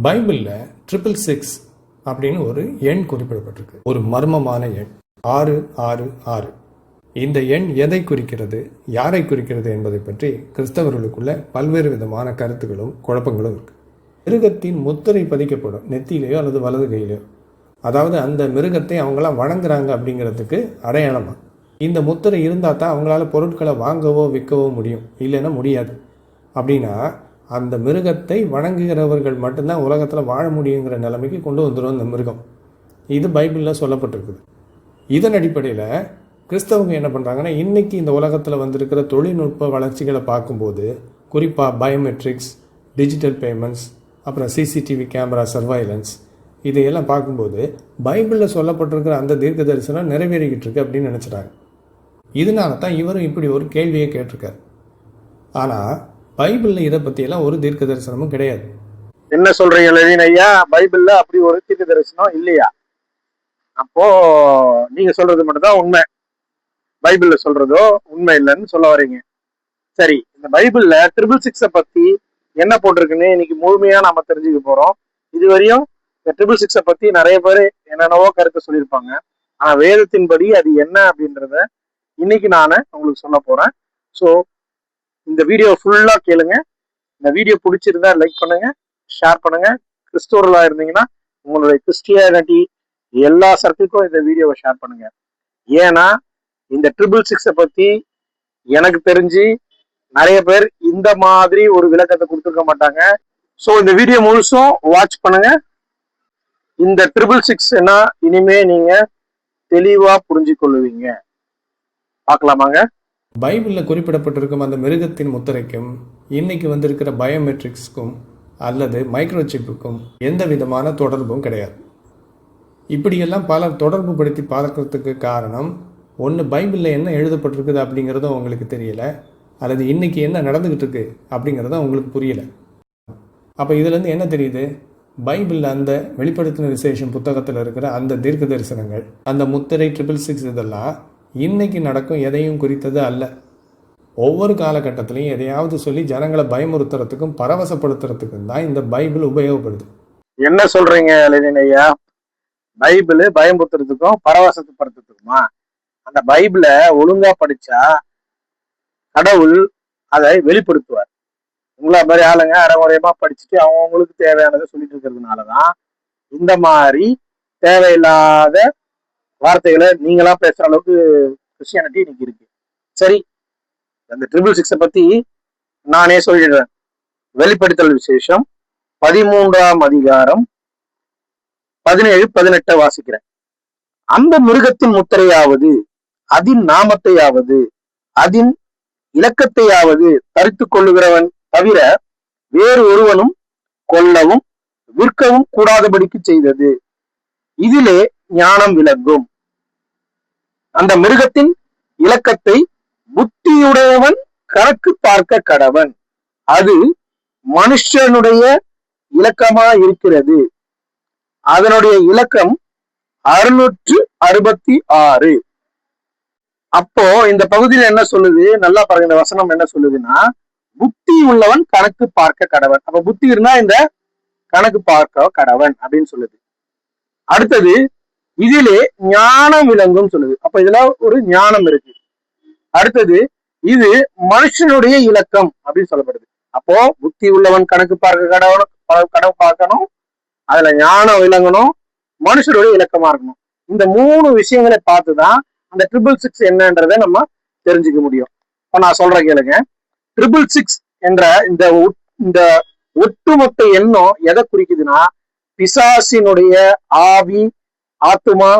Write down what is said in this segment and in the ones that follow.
பைபிளில் triple six அப்படின்னு ஒரு எண் குறிப்பிடப்பட்டிருக்கு. ஒரு மர்மமான எண். ஆறு ஆறு ஆறு. இந்த எண் எதை குறிக்கிறது யாரை குறிக்கிறது என்பதை பற்றி கிறிஸ்தவர்களுக்குள்ள பல்வேறு விதமான கருத்துகளும் குழப்பங்களும் இருக்கு. மிருகத்தின் முத்திரை பதிக்கப்படும் நெத்தியிலேயோ அல்லது வலது கையிலையோ. அதாவது அந்த மிருகத்தை அவங்களாம் வணங்குறாங்க அப்படிங்கிறதுக்கு அடையாளமா? இந்த முத்திரை இருந்தால் தான் அவங்களால பொருட்களை வாங்கவோ விற்கவோ முடியும். இல்லைன்னா முடியாது. அப்படின்னா அந்த மிருகத்தை வணங்குகிறவர்கள் மட்டும்தான் உலகத்தில் வாழ முடியுங்கிற நிலைமைக்கு கொண்டு வந்துடும் அந்த மிருகம். இது பைபிளில் சொல்லப்பட்டிருக்குது. இதன் அடிப்படையில் கிறிஸ்தவங்க என்ன பண்ணுறாங்கன்னா இன்றைக்கி இந்த உலகத்தில் வந்திருக்கிற தொழில்நுட்ப வளர்ச்சிகளை பார்க்கும்போது குறிப்பாக பயோமெட்ரிக்ஸ் டிஜிட்டல் பேமெண்ட்ஸ் அப்புறம் சிசிடிவி கேமரா சர்வைலன்ஸ் இதையெல்லாம் பார்க்கும்போது பைபிளில் சொல்லப்பட்டிருக்கிற அந்த தீர்க்க தரிசனம் நிறைவேறிக்கிட்டு இருக்கு அப்படின்னு நினச்சிட்டாங்க. இதனால தான் இவரும் இப்படி ஒரு கேள்வியை கேட்டிருக்கார். ஆனால் பைபிளில் இதை பற்றியெல்லாம் ஒரு தீர்க்க தரிசனமும் கிடையாது. என்ன சொல்றீங்க லவீன் ஐயா? பைபிள்ல அப்படி ஒரு தீர்க்க தரிசனம் இல்லையா? அப்போ நீங்க சொல்றது மட்டும்தான் உண்மை. பைபிள்ல சொல்றதோ உண்மை இல்லைன்னு சொல்ல வரீங்க. சரி இந்த பைபிள்ல ட்ரிபிள் சிக்ஸ பத்தி என்ன போட்டிருக்குன்னு இன்னைக்கு முழுமையா நாம தெரிஞ்சுக்க போறோம். இதுவரையும் இந்த ட்ரிபிள் சிக்ஸ பத்தி நிறைய பேர் என்னென்னவோ கருத்தை சொல்லியிருப்பாங்க. ஆனா வேதத்தின்படி அது என்ன அப்படின்றத இன்னைக்கு நான் உங்களுக்கு சொல்ல போறேன். ஸோ இந்த வீடியோ ஃபுல்லா கேளுங்க. இந்த வீடியோ பிடிச்சிருந்தா லைக் பண்ணுங்க ஷேர் பண்ணுங்க. கிறிஸ்தவர்களா இருந்தீங்கன்னா உங்களுடைய கிறிஸ்டியானிட்டி எல்லா சர்க்கிள்க்கும் இந்த வீடியோவை ஷேர் பண்ணுங்க. ஏன்னா இந்த ட்ரிபிள் சிக்ஸை பத்தி எனக்கு தெரிஞ்சு நிறைய பேர் இந்த மாதிரி ஒரு விளக்கத்தை கொடுத்துருக்க மாட்டாங்க. ஸோ இந்த வீடியோ முழுசும் வாட்ச் பண்ணுங்க. இந்த ட்ரிபிள் சிக்ஸ்னா இனிமே நீங்க தெளிவா புரிஞ்சு கொள்ளுவீங்க பார்க்கலாமாங்க? பைபிளில் குறிப்பிடப்பட்டிருக்கும் அந்த மிருகத்தின் முத்திரைக்கும் இன்னைக்கு வந்திருக்கிற பயோமெட்ரிக்ஸ்க்கும் அல்லது மைக்ரோசிப்புக்கும் எந்த விதமான தொடர்பும் கிடையாது. இப்படியெல்லாம் பலர் தொடர்பு படுத்தி பார்க்கறதுக்கு காரணம் ஒன்று பைபிளில் என்ன எழுதப்பட்டிருக்குது அப்படிங்கிறதும் உங்களுக்கு தெரியல அல்லது இன்றைக்கி என்ன நடந்துக்கிட்டு இருக்கு அப்படிங்கிறதும் உங்களுக்கு புரியலை. அப்போ இதுலேருந்து என்ன தெரியுது? பைபிளில் அந்த வெளிப்படுத்தின விசேஷம் புத்தகத்தில் இருக்கிற அந்த தீர்க்க தரிசனங்கள் அந்த முத்திரை ட்ரிபிள் சிக்ஸ் இதெல்லாம் இன்னைக்கு நடக்கும் எதையும் குறித்தது அல்ல. ஒவ்வொரு காலகட்டத்திலையும் எதையாவது சொல்லி ஜனங்களை பயமுறுத்துறதுக்கும் பரவசப்படுத்துறதுக்கும் தான் இந்த பைபிள் உபயோகப்படுது. என்ன சொல்றீங்க ஐயா? பைபிள் பயமுறுத்துறதுக்கும் பரவசப்படுத்துறதுக்குமா? அந்த பைபிளை ஒழுங்கா படிச்சா கடவுள் அதை வெளிப்படுத்துவார். உங்களா மாதிரி ஆளுங்க அரைமுறையமா படிச்சுட்டு அவங்கவுங்களுக்கு தேவையானதை சொல்லிட்டு இருக்கிறதுனாலதான் இந்த மாதிரி தேவையில்லாத வார்த்தைகளை நீங்களா பேசுற அளவுக்கு கிறிஸ்டியானிட்டி இன்னைக்கு இருக்கு. சரி அந்த ட்ரிபிள் சிக்ஸை பத்தி நானே சொல்லிடுறேன். வெளிப்படுத்தல் விசேஷம் பதிமூன்றாம் அதிகாரம் பதினேழு பதினெட்டை வாசிக்கிறேன். அந்த மிருகத்தின் முத்திரையாவது அதின் நாமத்தையாவது அதின் இலக்கத்தையாவது தரித்து கொள்ளுகிறவன் தவிர வேறு ஒருவனும் கொல்லவும் விற்கவும் கூடாதபடிக்கு செய்தது. இதிலே ஞானம் விளங்கும். அந்த மிருகத்தின் இலக்கத்தை புத்தியுடையவன் கணக்கு பார்க்க கடவன். அது மனுஷனுடைய இலக்கமா இருக்கிறது. அதனுடைய இலக்கம் அறுநூற்று அறுபத்தி ஆறு. அப்போ இந்த பகுதியில என்ன சொல்லுது? நல்லா பாருங்க இந்த வசனம் என்ன சொல்லுதுன்னா புத்தி உள்ளவன் கணக்கு பார்க்க கடவன். அப்ப புத்தி இருந்தா இந்த கணக்கு பார்க்க கடவன் அப்படின்னு சொல்லுது. அடுத்தது இதிலே ஞானம் விளங்கும் சொல்லுது. அப்ப இதுல ஒரு ஞானம் இருக்கு. அடுத்தது இது மனுஷனுடைய இலக்கம் அப்படின்னு சொல்லப்படுது. அப்போ புத்தி உள்ளவன் கணக்கு பார்க்க கடவுள் கடவு பார்க்கணும். அதுல ஞானம் விளங்கணும். மனுஷனுடைய இலக்கமா இருக்கணும். இந்த மூணு விஷயங்களை பார்த்துதான் அந்த ட்ரிபிள் சிக்ஸ் என்னன்றதை நம்ம தெரிஞ்சுக்க முடியும். இப்ப நான் சொல்றேன் கேளுங்க. ட்ரிபிள் சிக்ஸ் என்ற இந்த ஒட்- இந்த ஒட்டுமொத்த எண்ணம் எதை குறிக்குதுன்னா பிசாசினுடைய ஆவி ஆத்துமா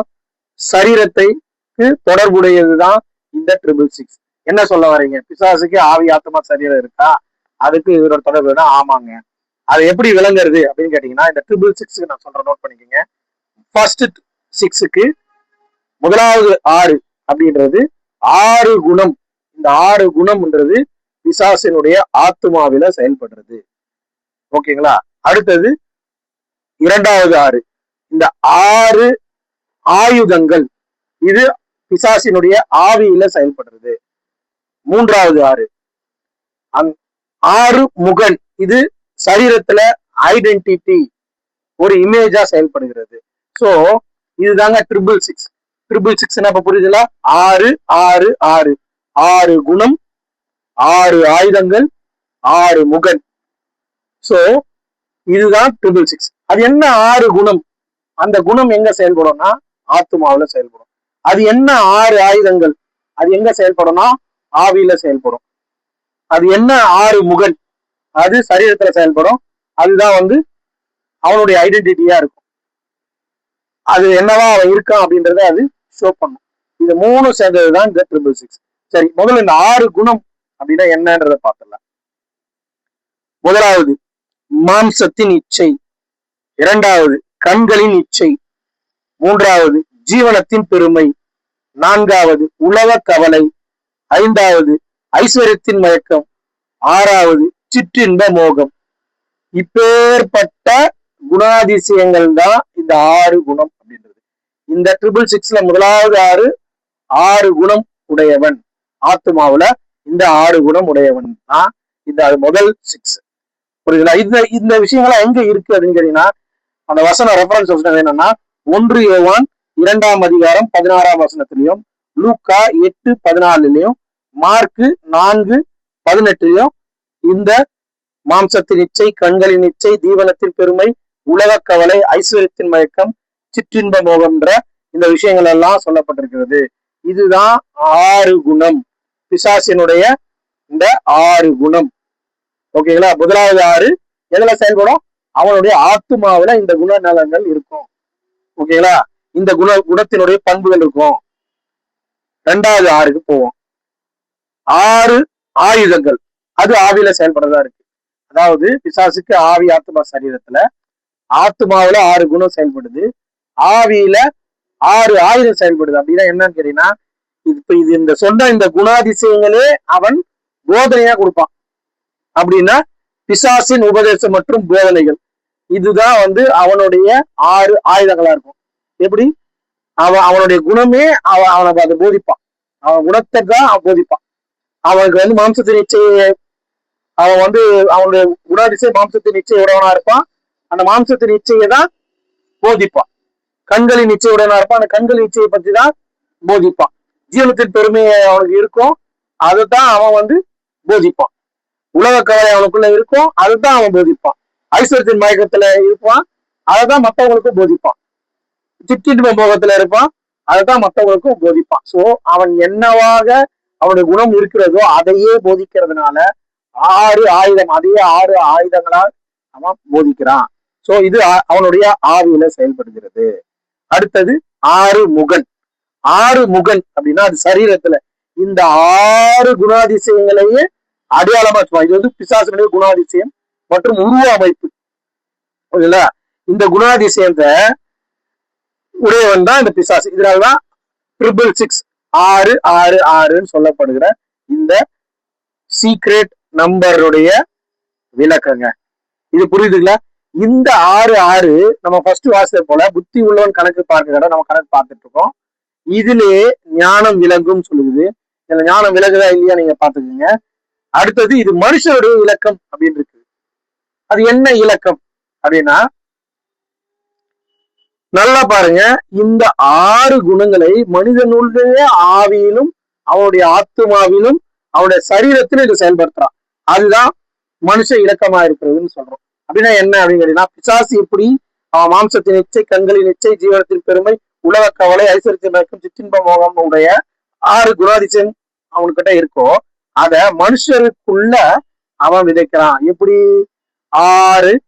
சரீரத்தைக்கு தொடர்புடையதுதான் இந்த ட்ரிபிள் சிக்ஸ் என்ன சொல்ல வரீங்க பிசாசுக்கு ஆவி ஆத்துமா சரீரம் இருக்கா? அதுக்கு இவரோட தொடர்பு தான் ஆமாங்க. அது எப்படி விளங்குறது அப்படின்னு கேட்டீங்கன்னா இந்த ட்ரிபிள் சிக்ஸ்க்கு நான் சொல்றேன் நோட் பண்ணிக்கோங்க. ஃபர்ஸ்ட் சிக்ஸுக்கு முதலாவது ஆறு அப்படின்றது ஆறு குணம். இந்த ஆறு குணம்ன்றது பிசாசினுடைய ஆத்மாவில செயல்படுறது. ஓகேங்களா? அடுத்தது இரண்டாவது ஆறு. இந்த ஆறு ஆயுதங்கள். இது பிசாசினுடைய ஆவியில செயல்படுறது. மூன்றாவது ஆறு. அந் ஆறு முகன். இது சரீரத்துல ஐடென்டிட்டி ஒரு இமேஜா செயல்படுகிறது. சோ இதுதாங்க ட்ரிபிள் சிக்ஸ் ட்ரிபிள் சிக்ஸ் இப்ப புரியுதுல ஆறு ஆறு ஆறு. ஆறு குணம் ஆறு ஆயுதங்கள் ஆறு முகன். சோ இதுதான் ட்ரிபிள் சிக்ஸ் அது என்ன ஆறு குணம்? அந்த குணம் எங்க செயல்படும்னா ஆத்துமாவுல செயல்படும். அது என்ன ஆறு ஆயுதங்கள்? அது எங்க செயல்படும்னா ஆவியில செயல்படும். அது என்ன ஆறு முகன்? அது சரீரத்துல செயல்படும். அதுதான் வந்து அவனுடைய ஐடென்டிட்டியா இருக்கும். அது என்னவா அவன் இருக்கான் அப்படின்றத அது ஷோ பண்ணும். இது மூணு சேர்ந்ததுதான் இந்த ட்ரிபிள் சிக்ஸ் சரி முதல்ல இந்த ஆறு குணம் அப்படின்னா என்னன்றத பார்த்துடலாம். முதலாவது மாம்சத்தின் இச்சை. இரண்டாவது கண்களின் இச்சை. மூன்றாவது ஜீவனத்தின் பெருமை. நான்காவது உலக கவலை. ஐந்தாவது ஐஸ்வர்யத்தின் மயக்கம். ஆறாவது சிற்றின்ப மோகம். இப்பேற்பட்ட குணாதிசயங்கள் தான் இந்த ஆறு குணம் அப்படின்றது. இந்த ட்ரிபிள் சிக்ஸ்ல முதலாவது ஆறு ஆறு குணம் உடையவன். ஆத்மாவில இந்த ஆறு குணம் உடையவன் தான் இந்த முதல் சிக்ஸ் புரியுதுங்களா? இந்த இந்த விஷயங்கள்லாம் எங்க இருக்கு அப்படின்னு கேட்டீங்கன்னா அந்த வசன ரெஃபரன்ஸ் என்னன்னா ஒன்று யோவான் இரண்டாம் அதிகாரம் பதினாறாம் வசனத்திலையும் லூக்கா எட்டு பதினாலுலையும் மார்க்கு நான்கு பதினெட்டுலையும் இந்த மாம்சத்தின் இச்சை கண்களின் இச்சை தீவனத்தின் பெருமை உலக கவலை ஐஸ்வர்யத்தின் மயக்கம் சிற்றின்ப மோகம்ன்ற இந்த விஷயங்கள் எல்லாம் சொல்லப்பட்டிருக்கிறது. இதுதான் ஆறு குணம். பிசாசினுடைய இந்த ஆறு குணம். ஓகேங்களா? முதலாவது ஆறு எதுல செயல்படும்? அவனுடைய ஆத்துமாவுல இந்த குணநலங்கள் இருக்கும். ஓகேங்களா இந்த குண குணத்தினுடைய பண்புகள் இருக்கும். ரெண்டாவது ஆறுக்கு போவோம். ஆறு ஆயுதங்கள். அது ஆவியில செயல்படுறதா இருக்கு. அதாவது பிசாசுக்கு ஆவி ஆத்மா சரீரத்துல ஆத்மாவில ஆறு குணம் செயல்படுது. ஆவியில ஆறு ஆயுதம் செயல்படுது. அப்படின்னா என்னன்னு கேட்டீங்கன்னா இது இப்ப இது இந்த சொன்ன இந்த குணாதிசயங்களே அவன் போதனையா கொடுப்பான். அப்படின்னா பிசாசின் உபதேசம் மற்றும் போதனைகள். இதுதான் வந்து அவனுடைய ஆறு ஆயுதங்களா இருக்கும். எப்படி? அவன் அவனுடைய குணமே அவன் அவனை அதை போதிப்பான். அவன் குணத்தை தான் அவன் போதிப்பான். அவனுக்கு வந்து மாம்சத்தின் நிச்சய அவன் வந்து அவனுடைய குணாதிசை மாம்சத்தின் நிச்சய உடையவனா இருப்பான். அந்த மாம்சத்தின் நிச்சயை தான் போதிப்பான். கண்களின் நிச்சய உடையவனா இருப்பான். அந்த கண்களின் நிச்சயை பத்தி தான் போதிப்பான். ஜீவனத்தின் பெருமை அவனுக்கு இருக்கும். அதை தான் அவன் வந்து போதிப்பான். உலக கவலை அவனுக்குள்ள இருக்கும். அதுதான் அவன் போதிப்பான். ஐஸ்வர்யத்தின் மயக்கத்துல இருப்பான். அதை தான் மற்றவங்களுக்கும் போதிப்பான். சிற்றின்ப மோகத்துல இருப்பான். அதை தான் மற்றவங்களுக்கும் போதிப்பான். சோ அவன் என்னவாக அவனுடைய குணம் இருக்கிறதோ அதையே போதிக்கிறதுனால ஆறு ஆயுதம் அதே ஆறு ஆயுதங்களால் அவன் போதிக்கிறான். சோ இது அ- அவனுடைய ஆவியில செயல்படுகிறது. அடுத்தது ஆறு முகன். ஆறு முகன் அப்படின்னா அது சரீரத்துல. இந்த ஆறு குணாதிசயங்களையே அடையாளமா வச்சுப்பான். இது வந்து பிசாசனுடைய குணாதிசயம் மற்றும் உருவ அமைப்பு புரியுதுங்களா இந்த குணாதிசயத்தை உடையவன் தான் இந்த பிசாசு. இதனாலதான் ட்ரிபிள் சிக்ஸ் ஆறு ஆறு ஆறுன்னு சொல்லப்படுகிற இந்த சீக்ரெட் நம்பருடைய விளக்கங்க. இது புரியுதுங்களா? இந்த ஆறு ஆறு நம்ம ஃபர்ஸ்ட் வாசித்த போல புத்தி உள்ளவன் கணக்கு பார்க்க கடை நம்ம கணக்கு பார்த்துட்டு இருக்கோம். இதிலே ஞானம் விளங்கும் சொல்லுது. இதுல ஞானம் விலகுதா இல்லையா நீங்க பாத்துக்கோங்க அடுத்தது இது மனுஷனுடைய இலக்கம் அப்படின்னு இருக்கு. அது என்ன இலக்கம் அப்படின்னா நல்லா பாருங்க. இந்த ஆறு குணங்களை மனிதனுடைய ஆவியிலும் அவனுடைய ஆத்துமாவிலும் அவனுடைய சரீரத்திலும் இது செயல்படுத்துறான் அதுதான் மனுஷ இலக்கமா இருக்கிறதுன்னு சொல்றோம். அப்படின்னா என்ன அப்படின்னு பிசாசு எப்படி அவன் மாம்சத்தின் இச்சை கண்களின் இச்சை ஜீவனத்தின் பெருமை உலக கவலை ஐஸ்வர்யத்தின் மயக்கம் சிற்றின்ப மோகம் உடைய ஆறு குணாதிசயம் அவன்கிட்ட இருக்கோ அத மனுஷருக்குள்ள அவன் விதைக்கிறான். எப்படி? ஆறு.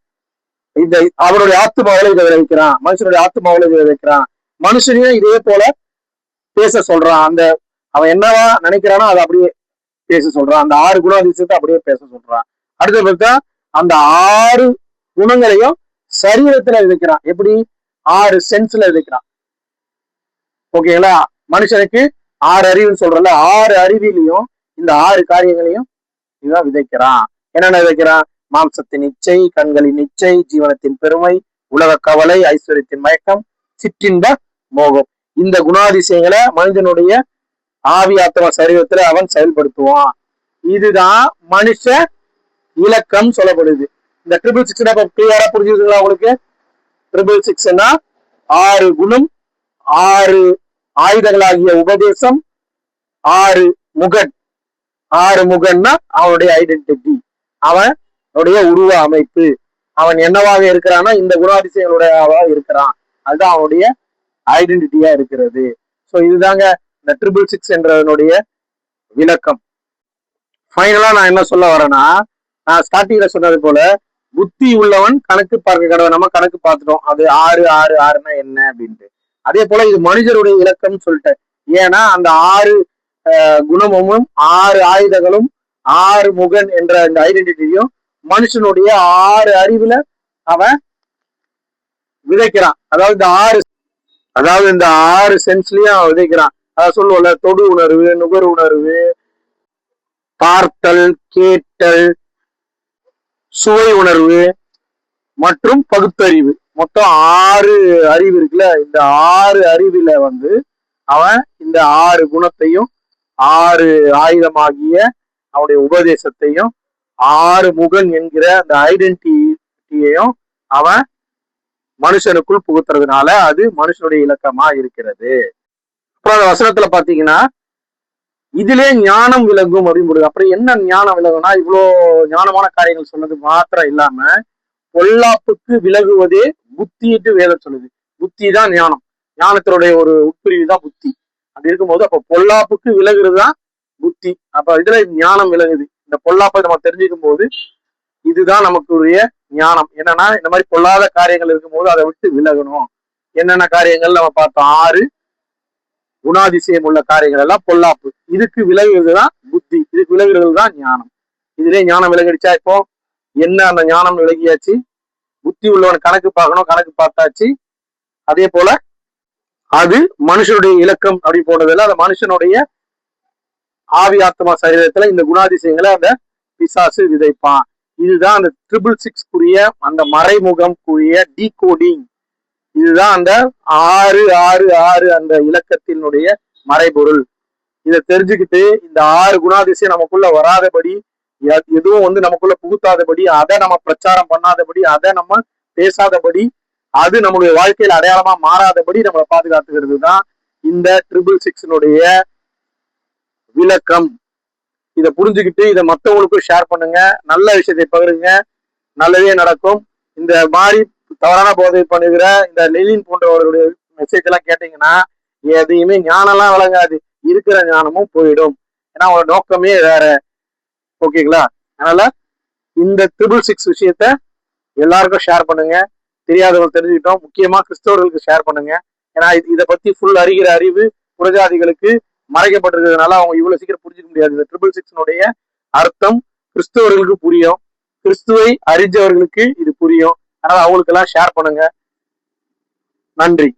இந்த அவனுடைய ஆத்துமாவில இதை விளைவிக்கிறான். மனுஷனுடைய ஆத்துமாவில இதை விதைக்கிறான் மனுஷனையும் இதே போல பேச சொல்றான். அந்த அவன் என்னவா நினைக்கிறானோ அதை அப்படியே பேச சொல்றான். அந்த ஆறு குணாதிசயத்தை அப்படியே பேச சொல்றான். அடுத்த பார்த்தா அந்த ஆறு குணங்களையும் சரீரத்துல விதைக்கிறான். எப்படி? ஆறு சென்ஸ்ல விதைக்கிறான். ஓகேங்களா மனுஷனுக்கு ஆறு அறிவுன்னு சொல்றல ஆறு அறிவிலையும் இந்த ஆறு காரியங்களையும் இவன் விதைக்கிறான். என்னென்ன விதைக்கிறான்? மாம்சத்தின் இச்சை கண்களின் இச்சை ஜீவனத்தின் பெருமை உலக கவலை ஐஸ்வர்யத்தின் மயக்கம் சிற்றின்ப மோகம். இந்த குணாதிசயங்களை மனிதனுடைய ஆவி ஆத்தம சரீரத்துல அவன் செயல்படுத்துவான். இதுதான் மனுஷ இலக்கம் சொல்லப்படுது. இந்த ட்ரிபிள் சிக்ஸ் கிளியரா புரிஞ்சுதுங்களா உங்களுக்கு? ட்ரிபிள் சிக்ஸ்னா ஆறு குணம் ஆறு ஆயுதங்களாகிய உபதேசம் ஆறு முகன். ஆறு முகன்னா அவனுடைய ஐடென்டிட்டி அவன் அவனுடைய உருவ அமைப்பு. அவன் என்னவாக இருக்கிறான்னா இந்த குணாதிசயங்களுடைய இருக்கிறான். அதுதான் அவனுடைய ஐடென்டிட்டியா இருக்கிறது. ஸோ இதுதாங்க இந்த ட்ரிபிள் சிக்ஸ் என்றதனுடைய விளக்கம். ஃபைனலா நான் என்ன சொல்ல வரேன்னா நான் ஸ்டார்டிங்ல சொன்னது போல புத்தி உள்ளவன் கணக்கு பார்க்க கடவுள். நம்ம கணக்கு பார்த்துட்டோம். அது ஆறு ஆறு ஆறுனா என்ன அப்படின்ட்டு. அதே போல இது மனிதருடைய இலக்கம்னு சொல்லிட்டேன். ஏன்னா அந்த ஆறு குணமும் ஆறு ஆயுதங்களும் ஆறு முகன் என்ற அந்த ஐடென்டிட்டியும் மனுஷனுடைய ஆறு அறிவுல அவன் விதைக்கிறான். அதாவது இந்த ஆறு அதாவது இந்த ஆறு சென்ஸ்லயும் அவன் விதைக்கிறான். அதாவது சொல்லுவோம்ல தொடு உணர்வு நுகர் உணர்வு பார்த்தல் கேட்டல் சுவை உணர்வு மற்றும் பகுத்தறிவு. மொத்தம் ஆறு அறிவு இருக்குல்ல இந்த ஆறு அறிவுல வந்து அவன் இந்த ஆறு குணத்தையும் ஆறு ஆயுதமாகிய அவனுடைய உபதேசத்தையும் ஆறு முகன் என்கிற அந்த ஐடென்டிட்டியையும் அவன் மனுஷனுக்குள் புகுத்துறதுனால அது மனுஷனுடைய இலக்கமா இருக்கிறது. அப்புறம் அந்த வசனத்துல பாத்தீங்கன்னா இதிலே ஞானம் விலகும் அப்படின்னு போடுது. அப்புறம் என்ன ஞானம் விலகும்னா இவ்வளோ ஞானமான காரியங்கள் சொன்னது மாத்திரம் இல்லாம பொல்லாப்புக்கு விலகுவதே புத்திட்டு வேதம் சொல்லுது. புத்தி தான் ஞானம். ஞானத்தினுடைய ஒரு உட்பிரிவு தான் புத்தி. அப்படி இருக்கும்போது அப்ப பொல்லாப்புக்கு விலகுறது தான் புத்தி. அப்ப இதுல ஞானம் விலகுது இந்த பொல்லாப்பை நம்ம தெரிஞ்சுக்கும் போது இதுதான் நமக்கு உரிய ஞானம். என்னன்னா இந்த மாதிரி பொல்லாத காரியங்கள் இருக்கும்போது அதை விட்டு விலகணும். என்னென்ன காரியங்கள் நம்ம பார்த்தோம்? ஆறு குணாதிசயம் உள்ள காரியங்கள் எல்லாம் பொல்லாப்பு. இதுக்கு விலகுறது தான் புத்தி. இதுக்கு விலகுறது தான் ஞானம். இதுலயே ஞானம் விலகிடுச்சா இப்போ? என்ன அந்த ஞானம் விலகியாச்சு? புத்தி உள்ளவன் கணக்கு பார்க்கணும் கணக்கு பார்த்தாச்சு. அதே போல அது மனுஷனுடைய இலக்கம் அப்படி போனதுல அந்த மனுஷனுடைய ஆவி ஆத்மா சரீரத்துல இந்த குணாதிசயங்களை அந்த பிசாசு விதைப்பான். இதுதான் அந்த ட்ரிபிள் சிக்ஸ் குரிய அந்த மறைமுகம் கூடிய டீகோடிங் இதுதான் அந்த ஆறு ஆறு ஆறு அந்த இலக்கத்தினுடைய மறைபொருள். இதை தெரிஞ்சுக்கிட்டு இந்த ஆறு குணாதிசயம் நமக்குள்ள வராதபடி எதுவும் வந்து நமக்குள்ள புகுத்தாதபடி அதை நம்ம பிரச்சாரம் பண்ணாதபடி அதை நம்ம பேசாதபடி அது நம்மளுடைய வாழ்க்கையில் அடையாளமா மாறாதபடி நம்மளை பாதுகாத்துக்கிறது தான் இந்த ட்ரிபிள் சிக்ஸினுடைய விளக்கம். இதை புரிஞ்சுக்கிட்டு இதை மற்றவங்களுக்கும் ஷேர் பண்ணுங்க. நல்ல விஷயத்தை பகிருங்க. நல்லதே நடக்கும். இந்த மாதிரி தவறான போதை பண்ணுகிற இந்த லெலின் போன்றவர்களுடைய மெசேஜ் எல்லாம் கேட்டீங்கன்னா எதையுமே ஞானம்லாம் விளங்காது இருக்கிற ஞானமும் போயிடும். ஏன்னா அவங்களோட நோக்கமே வேற. ஓகேங்களா? அதனால இந்த ட்ரிபிள் சிக்ஸ் விஷயத்த எல்லாருக்கும் ஷேர் பண்ணுங்க. தெரியாதவங்க தெரிஞ்சுக்கிட்டோம். முக்கியமா கிறிஸ்தவர்களுக்கு ஷேர் பண்ணுங்க. ஏன்னா இது- இதை பத்தி ஃபுல் அறிகிற அறிவு புரஜாதிகளுக்கு மறைக்கப்பட்டிருக்கிறதுனால அவங்க இவ்வளவு சீக்கிரம் புரிஞ்சுக்க முடியாது. இந்த ட்ரிபிள் சிக்ஸ்னுடைய அர்த்தம் கிறிஸ்துவர்களுக்கு புரியும். கிறிஸ்துவை அறிஞ்சவர்களுக்கு இது புரியும். அதனால அவங்களுக்கெல்லாம் ஷேர் பண்ணுங்க. நன்றி.